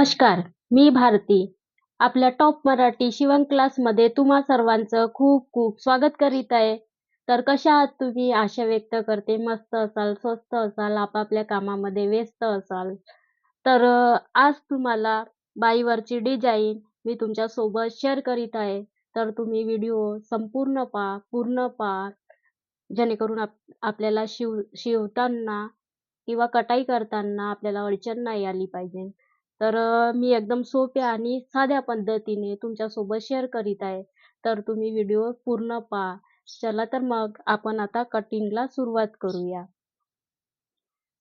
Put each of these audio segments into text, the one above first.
नमस्कार मी भारती. आपल्या टॉप मराठी शिवण क्लासमध्ये तुम्हा सर्वांचं खूप खूप स्वागत करीत आहे. तर कशा आहात तुम्ही? आशा व्यक्त करते. मस्त असाल स्वस्त असाल आपापल्या कामामध्ये व्यस्त असाल. तर आज तुम्हाला बाईवरची डिझाईन मी तुमच्यासोबत शेअर करीत आहे. तर तुम्ही व्हिडिओ संपूर्ण पहा पूर्ण पहा. जेणेकरून आप आपल्याला शिव शिवताना किंवा कटाई करताना आपल्याला अडचण नाही आली पाहिजे. तर मी एकदम सोप्या आणि साध्या पद्धतीने तुमच्यासोबत शेअर करीत आहे. तर तुम्ही व्हिडिओ पूर्ण पहा. चला तर मग आपण आता कटिंगला सुरुवात करूया.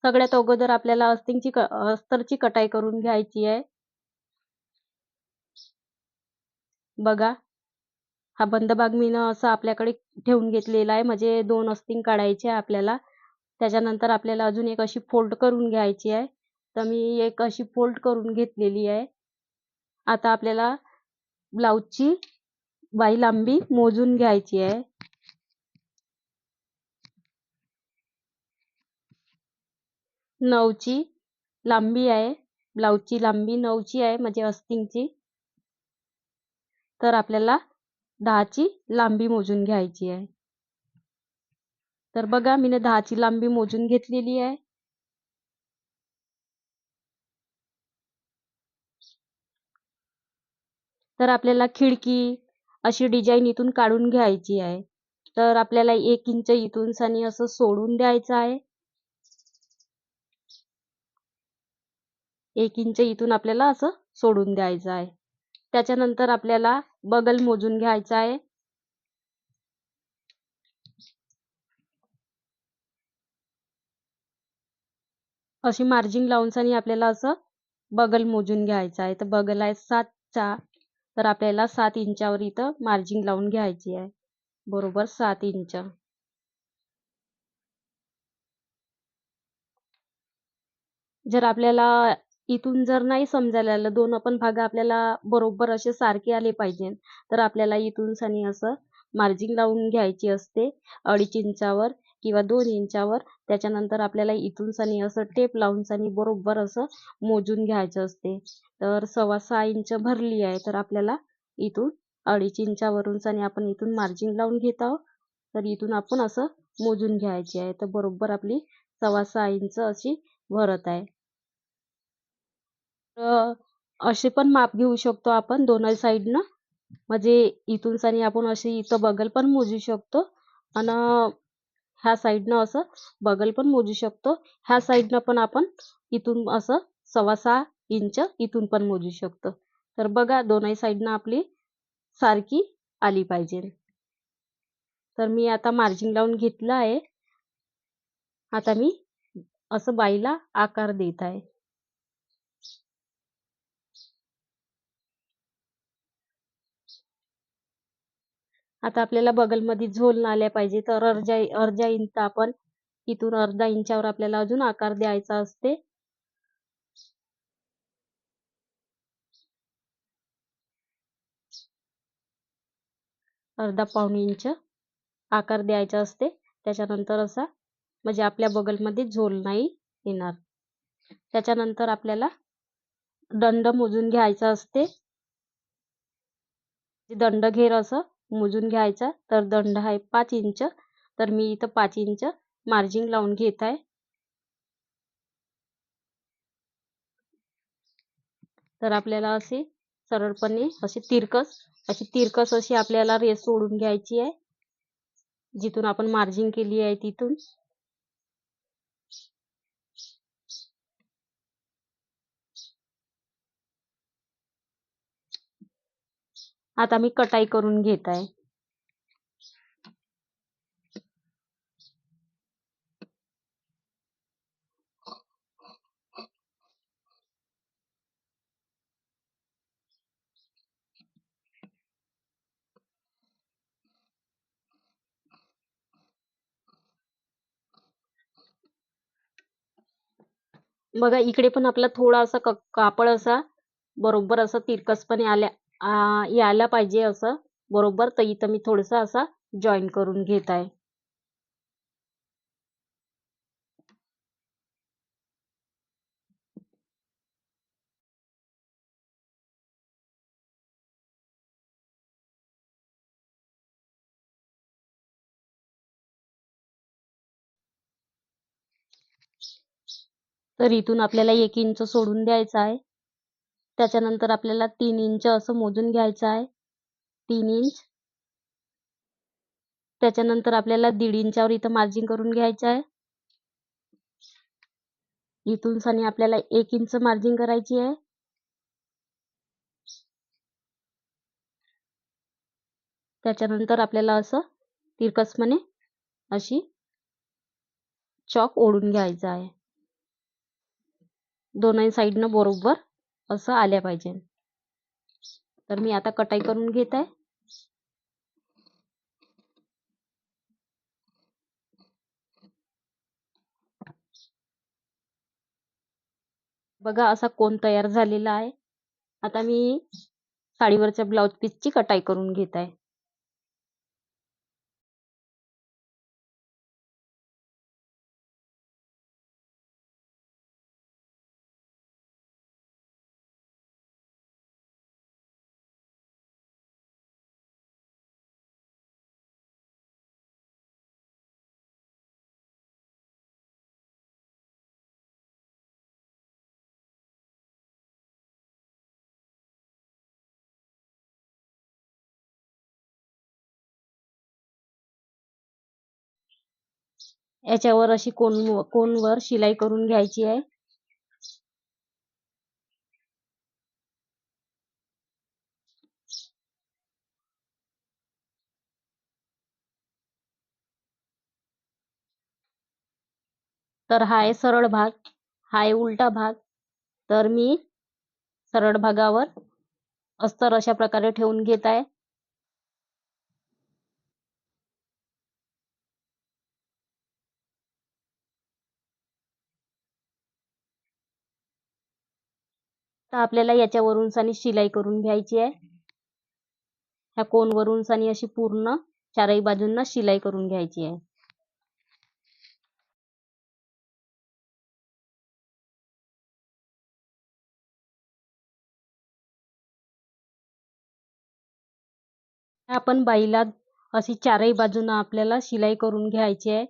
सगळ्यात अगोदर आपल्याला अस्थिंगची क अस्तरची कटाई करून घ्यायची आहे. बघा. हा बंद भाग मी असं आपल्याकडे ठेवून घेतलेला आहे. म्हणजे दोन अस्तिंग काढायचे आहे आपल्याला. त्याच्यानंतर आपल्याला अजून एक अशी फोल्ड करून घ्यायची आहे. तर मी एक अशी फोल्ड करून घेतलेली आहे. आता आपल्याला ब्लाऊजची बाई लांबी मोजून घ्यायची आहे. नऊची लांबी आहे. ब्लाऊजची लांबी नऊची आहे म्हणजे अस्तिंगची तर आपल्याला दहाची लांबी मोजून घ्यायची आहे. तर बघा मी दहाची लांबी मोजून घेतलेली आहे. तर आपल्याला खिडकी अशी डिझाईन इथून काढून घ्यायची आहे. तर आपल्याला एक इंच इथून सनी असं सोडून द्यायचं आहे. एक इंच इथून आपल्याला असं सोडून द्यायचं आहे. त्याच्यानंतर आपल्याला बगल मोजून घ्यायचा आहे. अशी मार्जिन लावून सनी आपल्याला असं बगल मोजून घ्यायचं आहे. तर बगल आहे सातचा. तर आपल्याला सात इंचावर इथं मार्जिन लावून घ्यायची आहे. बरोबर सात इंच. जर आपल्याला इथून जर नाही समजायला आलं दोन पण भाग आपल्याला बरोबर असे सारखे आले पाहिजे तर आपल्याला इथून सनी असं मार्जिन लावून घ्यायची असते. अडीच इंचावर किंवा दोन इंचावर त्याच्यानंतर आपल्याला इथून सनी असं टेप लावून सनी बरोबर असं मोजून घ्यायचं असते. तर सव्वा सहा इंच भरली आहे तर आपल्याला इथून अडीच इंचावरून सनी आपण इथून मार्जिन लावून घेत आहोत. तर इथून आपण असं मोजून घ्यायची आहे. तर बरोबर आपली सव्वा सहा इंच अशी भरत आहे. असे पण माप घेऊ शकतो आपण दोन्ही साईडनं म्हणजे इथून सनी आपण अशी इथं बगल पण मोजू शकतो. आणि ह्या साईडनं असं बगल पण मोजू शकतो. ह्या साईडनं पण आपण इथून असं सव्वा सहा इंच इथून पण मोजू शकतो. तर बघा दोनही साईडनं आपली सारखी आली पाहिजे. तर मी आता मार्जिन लावून घेतलं आहे. आता मी असं बाईला आकार देत आहे. आता आपल्याला बगलमध्ये झोल आल्या पाहिजे. तर अर्ध्या अर्जा इंच आपण इथून अर्धा इंचावर आपल्याला अजून आकार द्यायचा असते. अर्धा पाऊण इंच आकार द्यायचा असते. त्याच्यानंतर असा म्हणजे आपल्या बगलमध्ये झोल नाही येणार. त्याच्यानंतर आपल्याला दंड मोजून घ्यायचा असते. दंड घेर असं मोजून घ्यायचा. तर दंड आहे पाच इंच. तर मी इथं पाच इंच मार्जिन लावून घेत आहे. तर आपल्याला असे सरळपणे अशी तिरकस अशी तिरकस अशी आपल्याला रेस सोडून घ्यायची आहे. जिथून आपण मार्जिन केली आहे तिथून. आता मी कटाई करून घेत आहे बघा इकडे पण आपला थोडा असा कापड असा बरोबर असं तिरकसपणे आल्या यायला पाहिजे असं. बरोबर? तर इथं मी थोडंसं असा जॉईन करून घेत आहे. तर इथून आपल्याला एक इंच सोडून द्यायचा आहे. त्याच्यानंतर आपल्याला तीन इंच असं मोजून घ्यायचं आहे. तीन इंच. त्याच्यानंतर आपल्याला दीड इंचावर इथं मार्जिन करून घ्यायचं आहे. इथून सनी आपल्याला एक इंच मार्जिन करायची आहे. त्याच्यानंतर आपल्याला असं तिरकसपणे अशी चॉक ओढून घ्यायचा आहे. दोनही साईडनं बरोबर असं आल्या पाहिजे. तर मी आता कटाई करून घेत. आहे बघा असा कोण तयार झालेला आहे. आता मी साडीवरच्या ब्लाउज पीसची कटाई करून घेत आहे. याच्यावर अशी कोन कोनवर शिलाई करून घ्यायची आहे? तर हा आहे सरळ भाग हा आहे उलटा भाग. तर मी सरळ भागावर अस्तर अशा प्रकारे ठेवून घेत आहे. तर आपल्याला याच्यावरून सानी शिलाई करून घ्यायची आहे. ह्या कोनवरून सानी अशी पूर्ण चारही बाजूंना शिलाई करून घ्यायची आहे. आपण बाईला अशी चारही बाजूंना आपल्याला शिलाई करून घ्यायची आहे.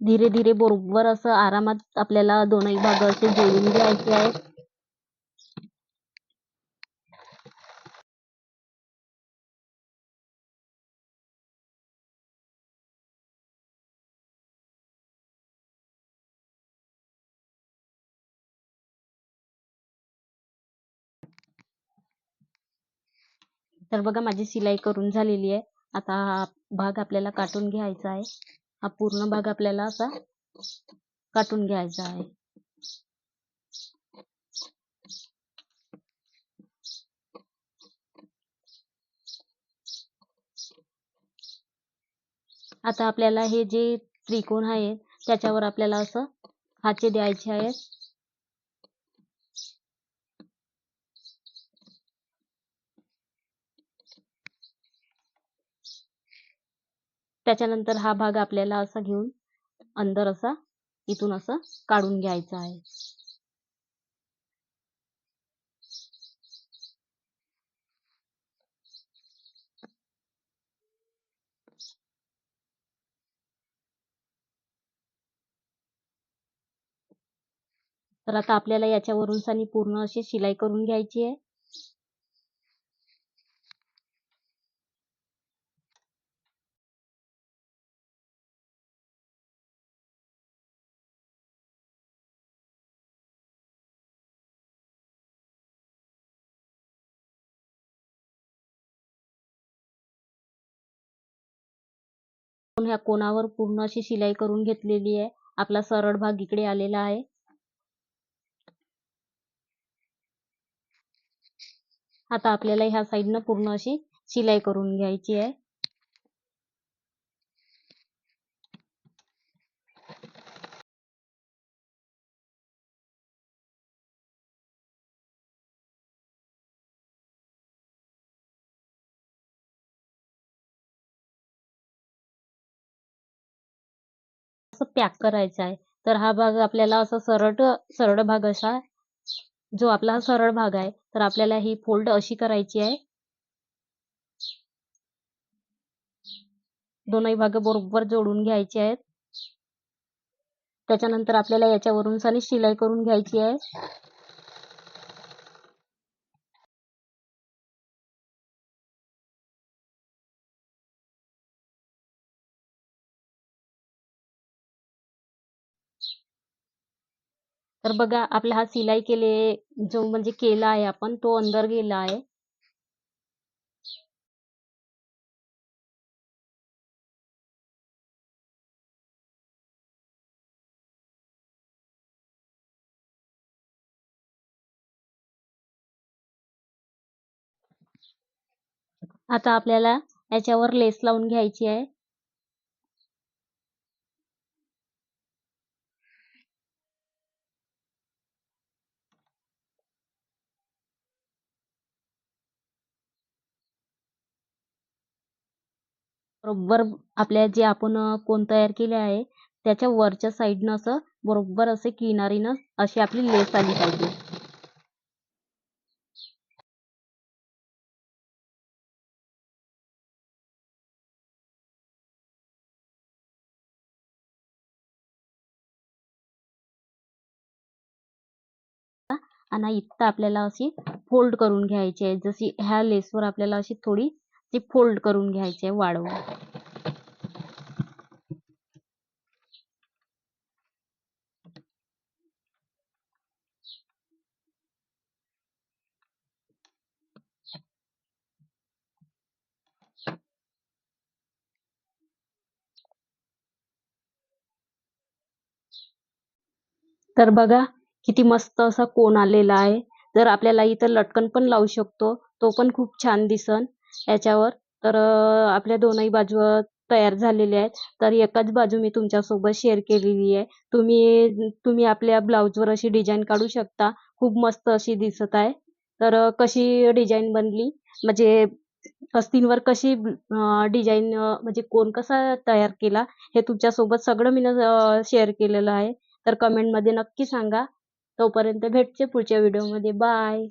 धीरे धीरे बरोबर असं आरामात आपल्याला दोनही भाग असे जोडून घ्यायचे आहेत. तर बघा माझी सिलाई करून झालेली आहे. आता हा भाग आपल्याला काटून घ्यायचा आहे. हा पूर्ण भाग आपल्याला असा काटून घ्यायचा आहे. आता आपल्याला हे जे त्रिकोण आहे त्याच्यावर आपल्याला असं खाचे द्यायचे आहेत. त्याच्यानंतर हा भाग आपल्याला असा घेऊन अंदर असा इथून असं काढून घ्यायचा आहे. तर आता आपल्याला याच्यावरून सानी पूर्ण अशी शिलाई करून घ्यायची आहे. ह्या कोणावर पूर्ण अशी शिलाई करून घेतलेली आहे? आपला सरळ भाग इकडे आलेला आहे. आता आपल्याला ह्या साईडनं पूर्ण अशी शिलाई करून घ्यायची आहे. असं पॅक करायचं आहे. तर हा भाग आपल्याला असा सरळ सरळ भाग असा जो आपला हा सरळ भाग आहे तर आपल्याला ही फोल्ड अशी करायची आहे. दोनही भाग बरोबर जोडून घ्यायचे आहेत. त्याच्यानंतर आपल्याला याच्यावरून सनी शिलाई करून घ्यायची आहे. तर बघा आपला हा सिलाई केले जो म्हणजे केला आहे आपण तो अंदर गेला आहे. आता आपल्याला याच्यावर लेस लावून घ्यायची आहे. बरोबर आपल्या जे आपण कोण तयार केले आहे त्याच्या वरच्या साईडनं असं बरोबर असे किनारीनं अशी आपली लेस आली पाहिजे. आणि इथं आपल्याला अशी फोल्ड करून घ्यायची आहे. जशी ह्या लेसवर आपल्याला अशी थोडी ती फोल्ड करून घ्यायचे वाढवून तर बघा किती मस्त असा कोण आलेला आहे. जर आपल्याला इथं लटकन पण लावू शकतो तो पण खूप छान दिसन. याच्यावर. तर आपल्या दोनही बाजू तयार झालेल्या आहेत. तर एकाच बाजू मी तुमच्यासोबत शेअर केलेली आहे. तुम्ही तुम्ही आपल्या ब्लाऊजवर अशी डिझाईन काढू शकता. खूप मस्त अशी दिसत आहे. तर कशी डिझाईन बनली? म्हणजे अस्तींवर कशी डिझाईन म्हणजे कोण कसा तयार केला? हे तुमच्यासोबत सगळं मी शेअर केलेलं आहे. तर कमेंटमध्ये नक्की सांगा. तोपर्यंत भेटचे पुढच्या व्हिडिओमध्ये बाय